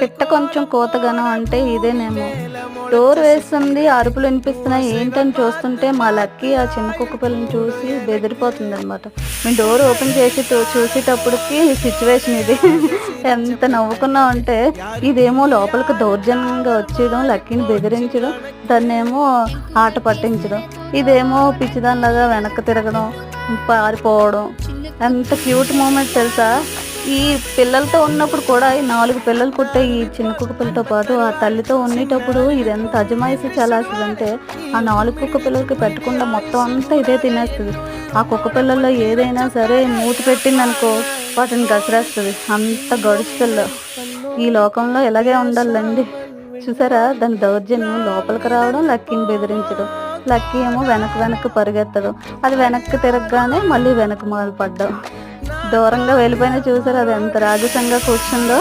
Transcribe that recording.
పిట్ట కొంచెం కోతగనం అంటే ఇదేనేమో. డోర్ వేస్తుంది అరుపులు వినిపిస్తున్నాయి ఏంటని చూస్తుంటే మా లక్కీ ఆ చిన్న కుక్క పిల్లని చూసి బెదిరిపోతుంది అనమాట మేము డోర్ ఓపెన్ చేసి చూ- చూసేటప్పటికి సిచ్యువేషన్ ఇది. ఎంత నవ్వుకున్నాం అంటే ఇదేమో లోపలికి దౌర్జన్యంగా వచ్చేయడం లక్కీని బెదిరించడం దాన్నేమో ఆట పట్టించడం ఇదేమో పిచ్చిదానిలాగా వెనక్కి తిరగడం పారిపోవడం. ఎంత క్యూట్ మూమెంట్ తెలుసా? ఈ పిల్లలతో ఉన్నప్పుడు కూడా ఈ నాలుగు పిల్లలు పుట్టే ఈ చిన్న కుక్క పిల్లతో పాటు ఆ తల్లితో ఉండేటప్పుడు ఇది ఎంత అజమాయిషి అంటే ఆ నాలుగు కుక్క పిల్లలకి పెట్టకుండా మొత్తం అంతా ఇదే తినేస్తుంది. ఆ కుక్క పిల్లల్లో ఏదైనా సరే మూతి పెట్టింది అనుకో వాటిని గసిరేస్తుంది. అంత గడుచు పిల్ల ఈ లోకంలో ఇలాగే ఉండాలండి. చూసారా? దాని దౌర్జన్యం లోపలికి రావడం లక్కీని బెదిరించడం. లక్కీ ఏమో వెనక వెనక్కి పరిగెత్తడం. అది వెనక్కి తిరగగానే మళ్ళీ వెనక్కి మొదలు పడ్డాం దూరంగా వెళ్ళిపోయినా చూసారు. అది ఎంత రాజసంగా కూర్చుందో.